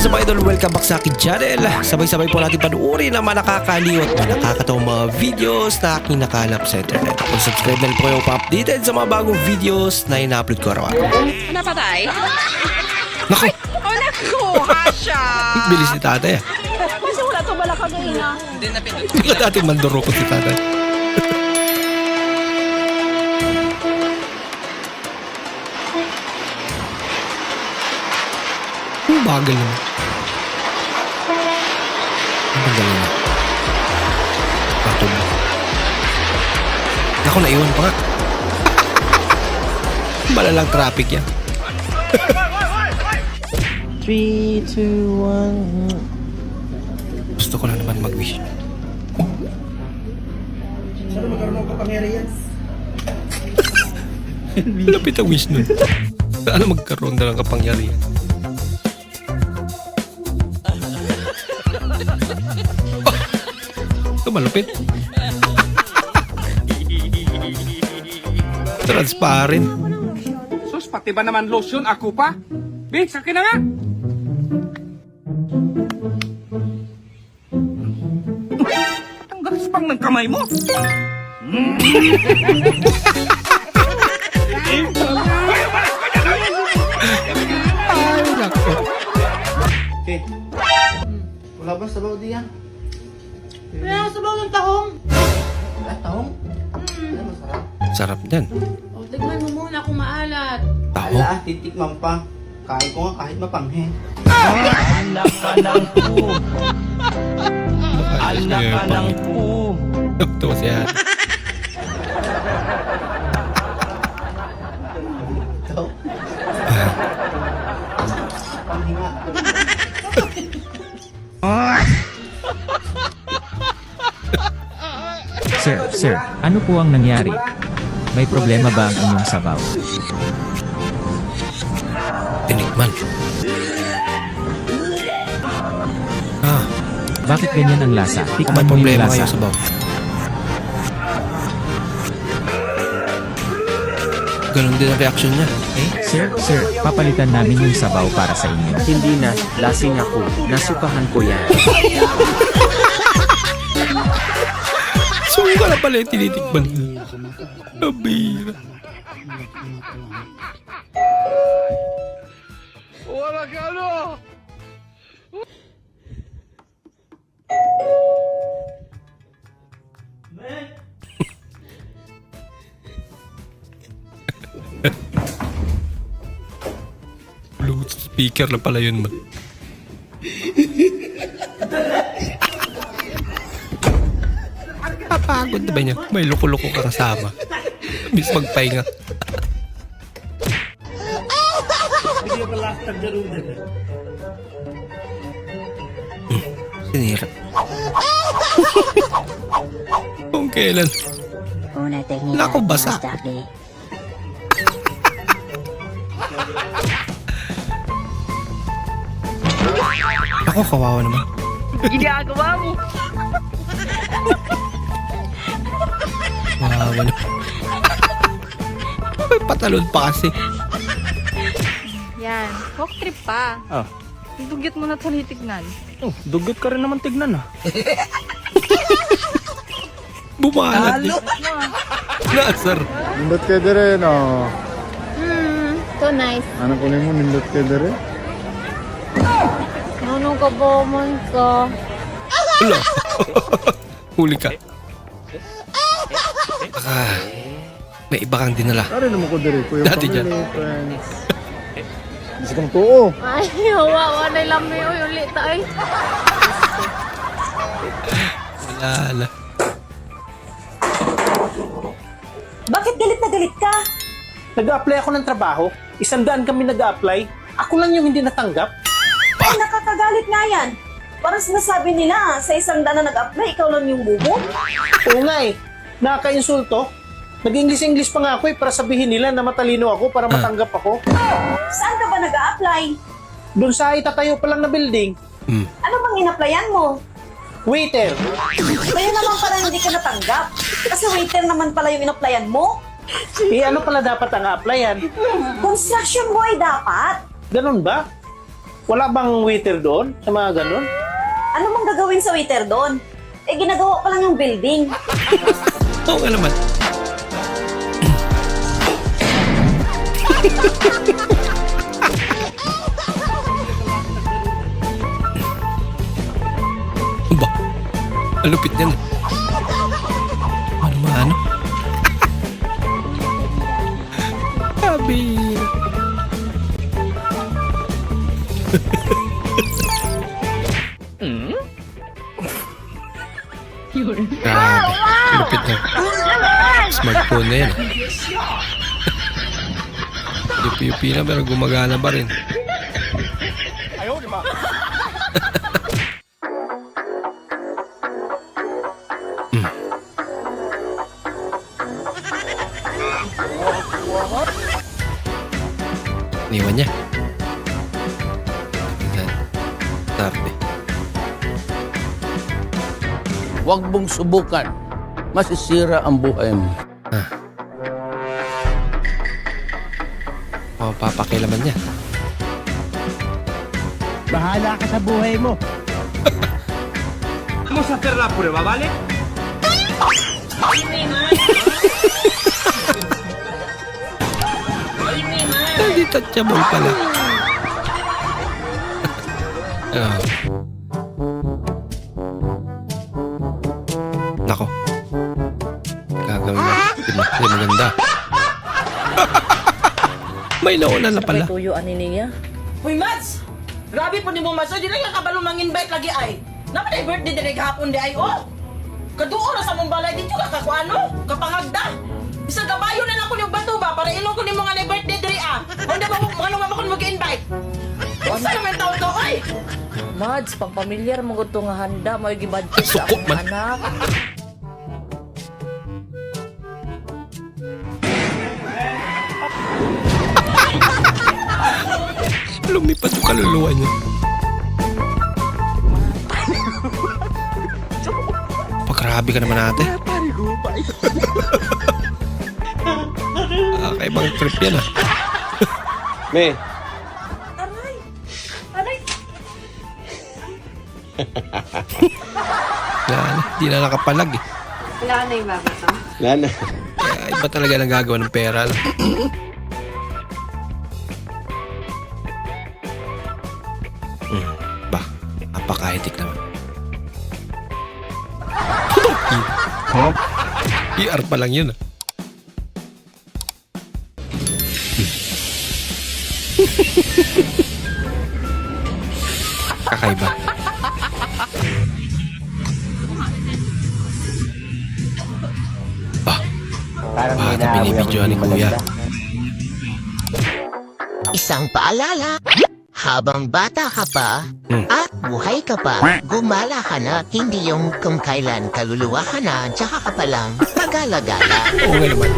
is up idol? Welcome back sa akin channel. Sabay-sabay po natin panuorin ang mga nakakaliw at mga nakakatawang mga videos na aking nakalap sa internet. Kung subscribe na po kayo pa-updated sa mga bagong videos na ina-upload ko araw-araw. Napatay? Naku, Oh, naku! Hasha! bilis ni tatay ah. Kasi wala to bala kagayin na. Hindi na pinag... Wala dating manduro ko si tatay. Ang bagal naman. Ako, naiwan pa nga. Malalang traffic yan. 3, 2, 1. Gusto ko lang naman mag-wish. Sana magkaroon ng kapangyarihan. Lapit ang wish nun. Sana magkaroon na ng kapangyarihan. Ito malupit. Transparent. Sus, pati ba naman lotion? Ako pa? Be, sakin na nga! Ang galis pang ng kamay mo! Ay, nako. Okay. Wala ba sabaw diyan? Kaya sabaw ng tahong. Wala tahong? Sarap yan. O, tignan mo muna kung maalat. Taho. Ala, titikman pa. Kain ko nga kahit mapanghe. Anak ka ng po. Ito siya. Ito. Panghe nga. Sir, sir, ano po ang nangyari? May problema ba ang inyong sabaw? Tinikman. Ah, Bakit ganyan ang lasa? kung may Tikman mo yung problema lasa. sa baw. Ganon din ang reaction niya. Eh, sir, sir, papalitan namin yung sabaw para sa inyo. Hindi na, lasing ako. Nasukahan ko yan. pala yung tinitikman. Nabira. Bluetooth speaker na pala yun man. Na ba niya? May loko-loko ka kasama. Miss magpahinga. Hmm, Sinira. Kung kailan. Naku, basa. Ako, kawawa naman. Ginagawa mo. Kawawa naman. May patalon pa kasi. Yan. Walk trip pa. Ah. Dugyot mo na ito titignan. Oh, dugot ka rin naman tignan ah. Bumalat eh. Nasar. Nindot ka dire, no? Hmm. So nice. Ano ko mo, nindot ka dire? Ano ka ba man ka? Huli ka. Ah, may iba kang dinala. Ari naman ko dire, kuya Dati dyan. Bisa kang tuo. Ay, hawa na lami. Uy, ulit tayo. Wala, wala. Bakit galit na galit ka? Nag-a-apply ako ng trabaho. Isang daan kami nag-a-apply. Ako lang yung hindi natanggap. Ay, nakakagalit nga yan. Parang sinasabi nila, sa isang daan na nag-apply, ikaw lang yung bubo. Oo nga eh. Nakaka-insulto. Nag-English-English pa nga ako eh para sabihin nila na matalino ako para matanggap ako. Saan ka ba nag-a-apply? Doon sa itatayo pa lang na building. Hmm. Ano bang in-applyan mo? Waiter. Kaya naman pala hindi ka natanggap. Kasi waiter naman pala yung in-applyan mo. Eh ano pala dapat ang applyan? Construction boy dapat. Ganun ba? Wala bang waiter doon sa mga ganun? Ano mang gagawin sa waiter doon? Eh, ginagawa pa lang yung building. Oo nga naman. ba? Ang lupit niyan. Ano ba Grabe. Lupit na. Smartphone na yan. Yupi-yupi na pero gumagana pa rin. Hmm. Iniwan niya. Huwag mong subukan. Masisira ang buhay mo. Mapapakilaman niya. Bahala ka sa buhay mo. Hindi touchable pala. Ah. Mo. Hindi mo- hindi maganda. May nauna na pala. tuyo ani niya. Uy, Mads! Grabe po ni mo, Mads. Di na yung kabalo mang-invite lagi ay. Naman ay birthday din hapon di ay, oh! Kaduo na sa mong balay dito ka kakuano, kapangagda. Isa gabayo na lang ko yung bato ba para ilong ko ni mga ni birthday diri ah. Onda ba mo ano ba ko mag-invite? Isa naman tao to, oy! Mads, pang pamilyar mo nga handa, may gibadget sa akong anak. Lumipad yung kaluluwa niya. Pagrabe ka naman ate. ah, kaibang trip yan ah. Me, Yan, di na nakapalag eh. Wala na yung baba to. Lana. Kaya iba talaga nagagawa ng pera. Apakahitik naman. PR pa lang yun ah. Kakaiba. Ah, bata binibidyoan ni Kuya. Isang paalala. Habang bata ka pa Hmm. at buhay ka pa, gumala ka na, hindi yung kung kailan kaluluwa ka na, tsaka ka pa lang, pagala-gala. Oo nga naman.